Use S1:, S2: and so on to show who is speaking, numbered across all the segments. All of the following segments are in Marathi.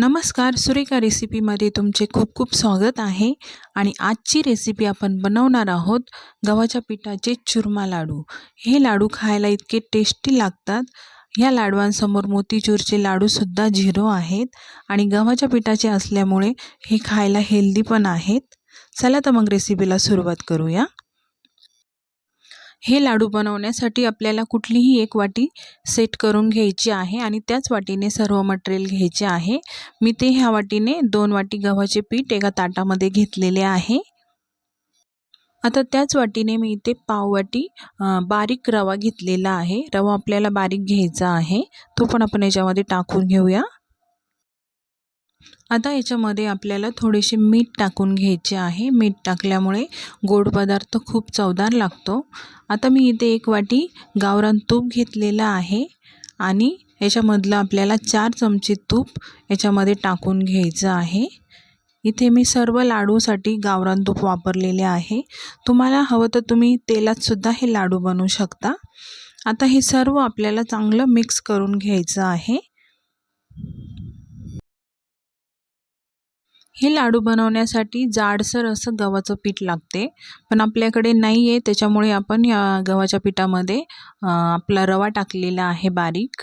S1: नमस्कार सुरेखा रेसिपीमध्ये तुमचे खूप खूप स्वागत आहे. आणि आजची रेसिपी आपण बनवणार आहोत गव्हाच्या पिठाचे चुरमा लाडू. हे लाडू खायला इतके टेस्टी लागतात. ह्या लाडवांसमोर मोतीचूरचे लाडूसुद्धा झिरो आहेत. आणि गव्हाच्या पिठाचे असल्यामुळे हे खायला हेल्दी पण आहेत. चला तर मग रेसिपीला सुरुवात करूया. हे लाडू बनवण्यासाठी आपल्याला कुठलीही एक वाटी सेट करून घ्यायची आहे आणि त्याच वाटीने सर्व मटेरियल घ्यायचे आहे. मी ते ह्या वाटीने दोन वाटी गव्हाचे पीठ एका ताटामध्ये घेतलेले आहे. आता त्याच वाटीने मी इथे पाववाटी बारीक रवा घेतलेला आहे. रवा आपल्याला बारीक घ्यायचा आहे. तो पण आपण याच्यामध्ये टाकून घेऊया. आता याच्यामध्ये आपल्याला थोडेसे मीठ टाकून घ्यायचे आहे. मीठ टाकल्यामुळे गोड पदार्थ खूप चवदार लागतो. आता मी इथे एक वाटी गावरान तूप घेतलेलं आहे आणि याच्यामधलं आपल्याला चार चमचे तूप याच्यामध्ये टाकून घ्यायचं आहे. इथे मी सर्व लाडूसाठी गावरान तूप वापरलेले आहे. तुम्हाला हवं तर तुम्ही तेलातसुद्धा हे लाडू बनवू शकता. आता हे सर्व आपल्याला चांगलं मिक्स करून घ्यायचं आहे. हे लाडू बनवण्यासाठी जाडसर असं गव्हाचं पीठ लागते पण आपल्याकडे नाही आहे त्याच्यामुळे आपण या गव्हाच्या पिठामध्ये आपला रवा टाकलेला आहे बारीक.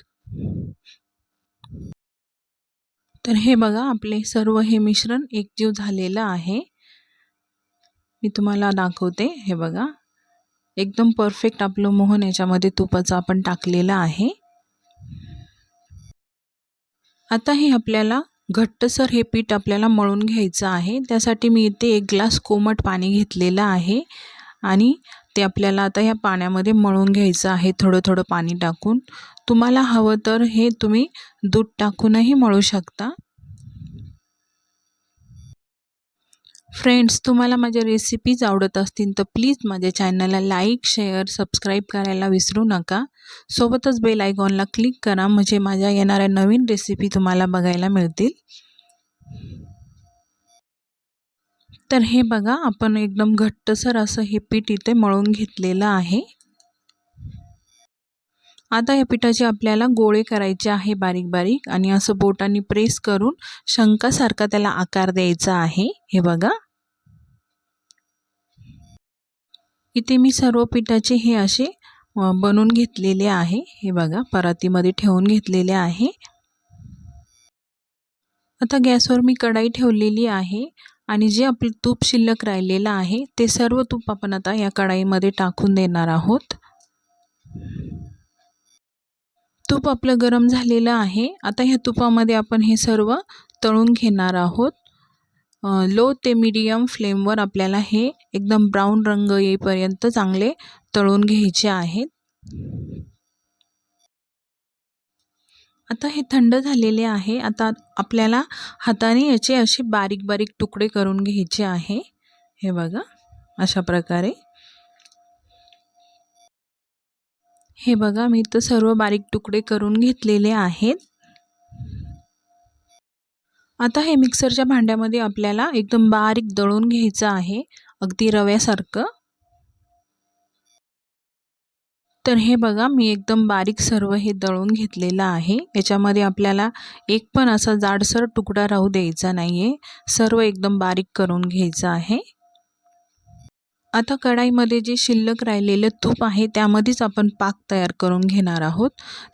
S1: तर हे बघा आपले सर्व हे मिश्रण एकजीव झालेलं आहे. मी तुम्हाला दाखवते हे बघा. एकदम परफेक्ट आपलं मोहन याच्यामध्ये तुपाचं आपण टाकलेलं आहे. आता हे आपल्याला घट्टसर हे पीठ आपल्याला मळून घ्यायचं आहे. त्यासाठी मी इथे एक ग्लास कोमट पाणी घेतलेलं आहे आणि ते आपल्याला आता ह्या पाण्यामध्ये मळून घ्यायचं आहे थोडं थोडं पाणी टाकून. तुम्हाला हवं तर हे तुम्ही दूध टाकूनही मळू शकता. फ्रेंड्स तुम्हाला माझ्या रेसिपीज आवडत असतील तर प्लीज माझ्या चॅनलला लाईक शेअर सबस्क्राईब करायला विसरू नका. सोबतच बेल आयकॉनला क्लिक करा म्हणजे माझ्या येणाऱ्या नवीन रेसिपी तुम्हाला बघायला मिळतील. तर हे बघा आपण एकदम घट्टसर असं हे पीठ इथे मळून घेतलेलं आहे. आता या पिठाचे आपल्याला गोळे करायचे आहे बारीक बारीक आणि असं बोटाने प्रेस करून शंकासारखा त्याला आकार द्यायचा आहे. हे बघा. इथे मी सर्व पिठाचे हे असे बनवून घेतलेले आहे. हे बघा परातीमध्ये ठेवून घेतलेले आहे. आता गॅसवर मी कढाई ठेवलेली आहे आणि जे आपलं तूप शिल्लक राहिलेलं आहे ते सर्व तूप आपण आता या कढाईमध्ये टाकून देणार आहोत. तूप आपलं गरम झालेलं आहे. आता ह्या तुपामध्ये आपण हे सर्व तळून घेणार आहोत. लो ते मीडियम फ्लेमवर आपल्याला हे एकदम ब्राऊन रंग येईपर्यंत चांगले तळून घ्यायचे आहेत. आता हे थंड झालेले आहे. आता आपल्याला हाताने याचे असे बारीक बारीक तुकडे करून घ्यायचे आहे. हे बघा अशा प्रकारे. हे बघा मी तर सर्व बारीक तुकडे करून घेतलेले आहेत. आता हे मिक्सरच्या भांड्यामध्ये आपल्याला एकदम बारीक दळून घ्यायचं आहे अगदी रव्यासारखं. तर हे बघा मी एकदम बारीक सर्व हे दळून घेतलेलं आहे. याच्यामध्ये आपल्याला एक पण असा जाडसर तुकडा राहू द्यायचा नाही आहे सर्व एकदम बारीक करून घ्यायचं आहे. आता कढाईमध्ये जे शिल्लक राहिलेलं तूप आहे त्यामध्येच आपण पाक तयार करून घेणार आहोत.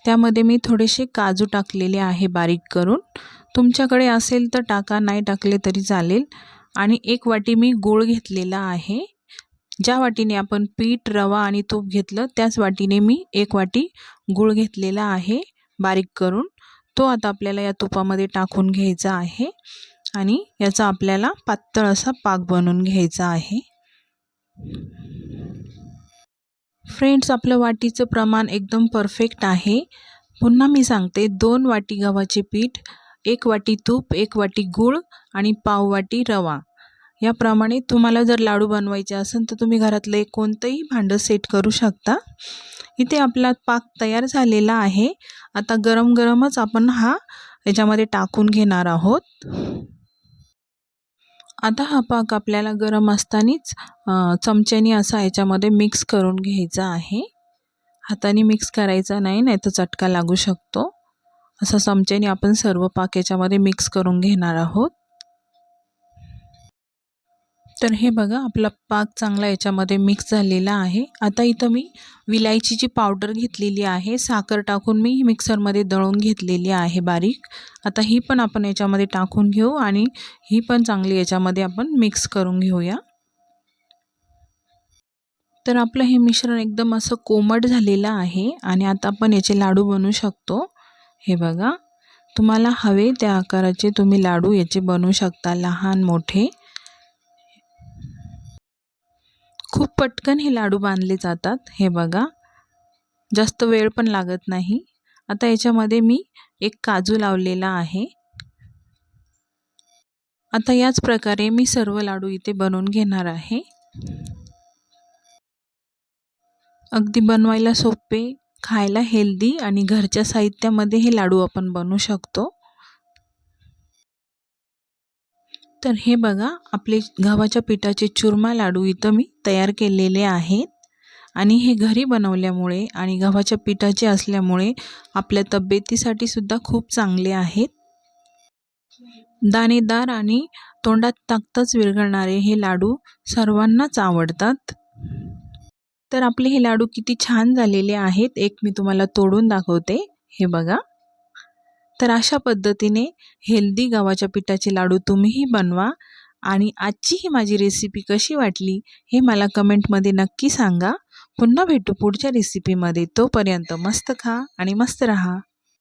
S1: त्यामध्ये मी थोडेसे काजू टाकलेले आहे बारीक करून. तुमच्याकडे असेल तर टाका नाही टाकले तरी चालेल. आणि एक वाटी मी गूळ घेतलेला आहे. ज्या वाटीने आपण पीठ रवा आणि तूप घेतलं त्याच वाटीने मी एक वाटी गूळ घेतलेला आहे बारीक करून. तो आता आपल्याला या तुपामध्ये टाकून घ्यायचा आहे. आणि याचा आपल्याला पातळ असा पाक बनवून घ्यायचा आहे. फ्रेंड्स आपलं वाटीचं प्रमाण एकदम परफेक्ट आहे. पुन्हा मी सांगते दोन वाटी गव्हाचे पीठ एक वाटी तूप एक वाटी गूळ आणि पाव वाटी रवा. याप्रमाणे तुम्हाला जर लाडू बनवायचे असेल तर तुम्ही घरातलं एक कोणतंही भांडं सेट करू शकता. इथे आपला पाक तयार झालेला आहे. आता गरम गरमच आपण हा याच्यामध्ये टाकून घेणार आहोत. आता हा पाक आपल्याला गरम असतानाच चमच्याने असा याच्यामध्ये मिक्स करून घ्यायचा आहे. हाताने मिक्स करायचा नाही नाही तर चटका लागू शकतो. असं चमच्याने आपण सर्व पाक याच्यामध्ये मिक्स करून घेणार आहोत. तर हे बघा आपला पाक चांगला याच्यामध्ये मिक्स झालेला आहे. आता इथं मी विलायचीची पावडर घेतलेली आहे साखर टाकून मी मिक्सरमध्ये दळून घेतलेली आहे बारीक. आता ही पण आपण याच्यामध्ये टाकून घेऊ आणि ही पण चांगली याच्यामध्ये आपण मिक्स करून घेऊया. तर आपलं हे मिश्रण एकदम असं कोमट झालेलं आहे आणि आता आपण याचे लाडू बनवू शकतो. हे बघा. तुम्हाला हवे त्या आकाराचे तुम्ही लाडू याचे बनवू शकता लहान मोठे. खूप पटकन हे लाडू बांधले जातात. हे बघा. जास्त वेळ पण लागत नाही. आता याच्यामध्ये मी एक काजू लावलेला आहे. आता याच प्रकारे मी सर्व लाडू इथे बनवून घेणार आहे. अगदी बनवायला सोपे खायला हेल्दी आणि घरच्या साहित्यामध्ये हे लाडू आपण बनवू शकतो. तर हे बघा आपले गव्हाच्या पिठाचे चुरमा लाडू इथं मी तयार केलेले आहेत. आणि हे घरी बनवल्यामुळे आणि गव्हाच्या पिठाचे असल्यामुळे आपल्या तब्येतीसाठी सुद्धा खूप चांगले आहेत. दाणेदार आणि तोंडात टाकताच विरघळणारे हे लाडू सर्वांनाच आवडतात. तर आपले हे लाडू किती छान झालेले आहेत. एक मी तुम्हाला तोडून दाखवते. हे बघा. तर अशा पद्धतीने हेल्दी गव्हाच्या पिठाचे लाडू तुम्हीही बनवा आणि आजची ही माझी रेसिपी कशी वाटली हे मला कमेंटमध्ये नक्की सांगा. पुन्हा भेटू पुढच्या रेसिपीमध्ये तोपर्यंत मस्त खा आणि मस्त रहा.